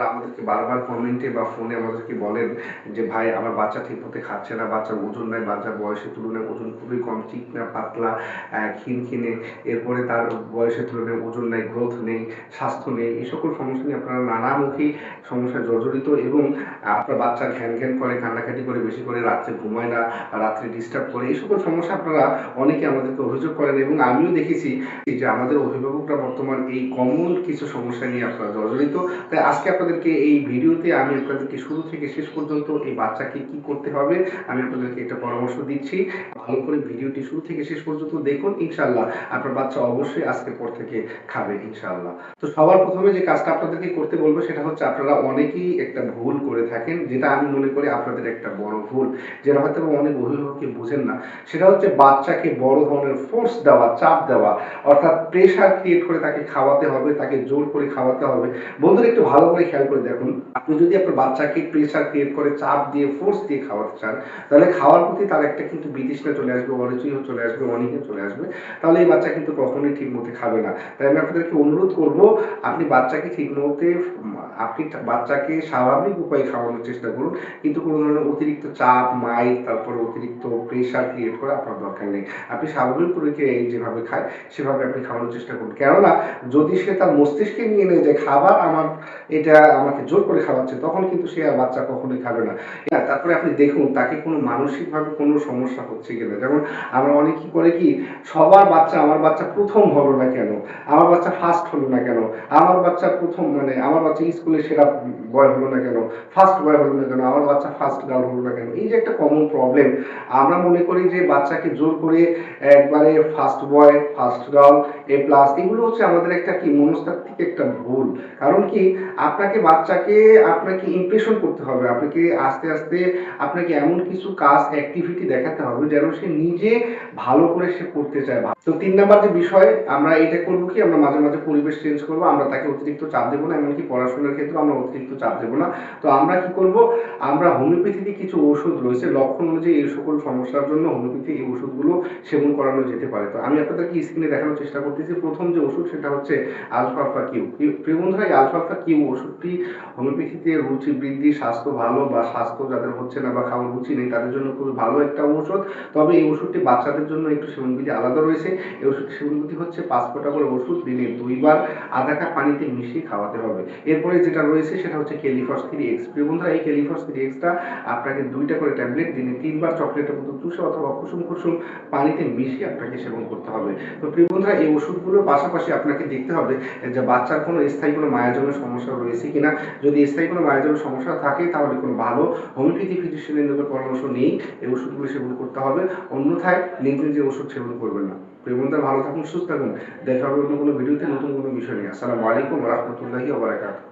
আপনারা আমাদেরকে বারবার কমেন্টে বা ফোনে আমাদেরকে বলেন যে, ভাই, আমার বাচ্চা ঠিক মতো খাচ্ছে না, বাচ্চার ওজন নাই, বাচ্চার বয়সের তুলনায় ওজন খুবই কম চিকনা পাতলা খিনখিনে। এরপরে তার বয়সের তুলনায় ওজন নাই গ্রোথ নেই, স্বাস্থ্য নেই, এই সকল সমস্যা নিয়ে আপনারা নানামুখী সমস্যায় জর্জরিত এবং আপনার বাচ্চা ঘ্যান ঘ্যান করে, কান্নাকাটি করে, বেশি করে রাত্রে ঘুমায় না, রাত্রে ডিস্টার্ব করে, এই সকল সমস্যা আপনারা অনেকে আমাদেরকে অভিযোগ করেন এবং আমিও দেখেছি যে, আমাদের অভিভাবকরা বর্তমান এই কমন কিছু সমস্যা নিয়ে আপনারা জর্জরিত। তাই আজকে আপনাদেরকে এই ভিডিওতে আমি আপনাদেরকে শুরু থেকে শেষ পর্যন্ত এই বাচ্চাকে কি করতে হবে, আমি আপনাদেরকে একটা পরামর্শ দিচ্ছি। ভালো করে ভিডিওটি শুরু থেকে শেষ পর্যন্ত দেখুন ইনশাল্লাহ আপনার বাচ্চা অবশ্যই আজকের পর থেকে খাবে ইনশাল্লাহ তো সবার প্রথমে যে কাজটা আপনাদেরকে করতে বলব, সেটা হচ্ছে আপনারা অনেকেই একটা ভুল করে থাকেন, যেটা আমি মনে করি আপনাদের একটা বড় ভুল, যেটা হয়তো অনেক অভিভাবককে বুঝেন না। সেটা হচ্ছে বাচ্চাকে বড় ধরনের ফোর্স দেওয়া, চাপ দেওয়া, অর্থাৎ প্রেশার ক্রিয়েট করে তাকে খাওয়াতে হবে, তাকে জোর করে খাওয়াতে হবে। বন্ধুরা, একটু ভালো করে খেয়াল করে দেখুন, আপনি যদি আপনার বাচ্চাকে প্রেশার ক্রিয়েট করে, চাপ দিয়ে ফোর্স দিয়ে খাওয়াতে চান, তাহলে খাওয়ার প্রতি তার একটা কিন্তু বিতৃষ্ণা চলে আসবে অরুচি চলে আসবে, অনীহা চলে আসবে। তাহলে এই বাচ্চা কিন্তু কখনোই ঠিক মতো খাবে না। তাই আমি আপনাদেরকে অনুরোধ করব, আপনি বাচ্চাকে ঠিক মতে আপনি বাচ্চাকে স্বাভাবিক উপায়ে খাওয়ানোর চেষ্টা করুন। কিন্তু কোনো ধরনের অতিরিক্ত চাপ মাইক তারপরে অতিরিক্ত প্রেশার ক্রিয়েট করা আপনার দরকার নেই। আপনি স্বাভাবিক পরিকে যেভাবে খায়, সেভাবে আপনি খাওয়ানোর চেষ্টা করুন। কেননা, যদি সে তার মস্তিষ্কে নিয়ে নেয় যে, খাবার আমার, এটা আমাকে জোর করে খাওয়াচ্ছে, তখন কিন্তু সে আর বাচ্চা কখনোই খাবে না। তারপরে আপনি দেখুন, তাকে কোনো মানসিকভাবে কোনো সমস্যা হচ্ছে কিনা। যেমন আমরা অনেক করে কি, সবার বাচ্চা আমার বাচ্চা প্রথম হলো না কেন? আমার বাচ্চা ফার্স্ট হলো না কেন? আমার বাচ্চা প্রথম মানে আমার বাচ্চা স্কুলে সেরা বয় হলো না কেন? ফার্স্ট বয় হলো না কেন? আমার বাচ্চা ফার্স্ট গার্ল হলো না কেন? এই যে একটা কমন প্রবলেম আমরা মনে করি যে বাচ্চাকে জোর করে একবারে first boy first girl A plus এগুলো হচ্ছে আমাদের একটা কি, মনস্তাত্ত্বিক একটা ভুল। কারণ কি, আপনাকে বাচ্চাকে আপনাকে ইমপ্রেশন করতে হবে। আপনাকে আস্তে আস্তে আপনাকে এমন কিছু কাজ অ্যাক্টিভিটি দেখাতে হবে যেন সে নিজে ভালো করে সে করতে চায়। তো তিন নাম্বার যে বিষয়, আমরা এটা করব কি? আমরা মাঝে মাঝে পরিবেশ চেঞ্জ করব। আমরা তাকে অতিরিক্ত চাপ দেবো না, এমনকি পড়াশোনার ক্ষেত্রে আমরা অতিরিক্ত চাপ দেবো না। তো আমরা কি করব? আমরা হোমিওপ্যাথিতে কিছু ওষুধ রয়েছে। লক্ষণ অনুযায়ী এই সকল সমস্যার জন্য হোমিওপ্যাথি এই ওষুধগুলো সেবন করানো যেতে পারে। তো আমি আপনাদেরকে স্ক্রিনে দেখানোর চেষ্টা করতেছি। প্রথম যে ওষুধ সেটা হচ্ছে আলফালফা কিউ। প্রিয় বন্ধুরা, এই আলফালফা কিউ ওষুধটি হোমিওপ্যাথিতে রুচি বৃদ্ধি, স্বাস্থ্য ভালো বা স্বাস্থ্য যাদের হচ্ছে না বা খাওয়ার রুচি নেই, তাদের জন্য খুবই ভালো একটা ঔষধ। তবে এই ওষুধটি বাচ্চাদের জন্য একটু সেবনবিধি আলাদা রয়েছে। এই ওষুধটি সেবনবিধি হচ্ছে পাঁচ ফোঁটা করে ওষুধ দিনে দুইবার আধা কাপ পানিতে মিশিয়ে খাওয়াতে হবে। এরপরে যেটা রয়েছে সেটা হচ্ছে কেলিফস থ্রি এক্স প্রিয় বন্ধুরা, এই কেলিফস থ্রি এক্সটা আপনাকে দুইটা করে ট্যাবলেট দিনে তিনবার চকলেটের মতো চুষে অথবা কুসুম কুসুম পানিতে মিশিয়ে আপনাকে সেবন করতে হবে। তো প্রিয় বন্ধুরা, এই ওষুধগুলোর পাশাপাশি আপনাকে দেখতে হবে যে বাচ্চার কোনো স্থায়ী কোনো মায়াজমের সমস্যা রয়েছে কিনা, যদি স্থায়ী কোনো মায়াজমের সমস্যা থাকে, তাহলে কোনো ভালো হোমিওপ্যাথি ফিজিশিয়ানের নিকট পরামর্শ নেই, এই ওষুধগুলো সেবন করতে হবে। অন্যথায় নিজ নিজে ওষুধ সেবন করবেন না। বন্ধুরা, ভালো থাকুন, সুস্থ থাকুন। দেখা হবে অন্য কোনো ভিডিওতে নতুন কোনো বিষয় নিয়ে। আসসালামু আলাইকুম রহমতুল্লাহি ওবরাকাতুহ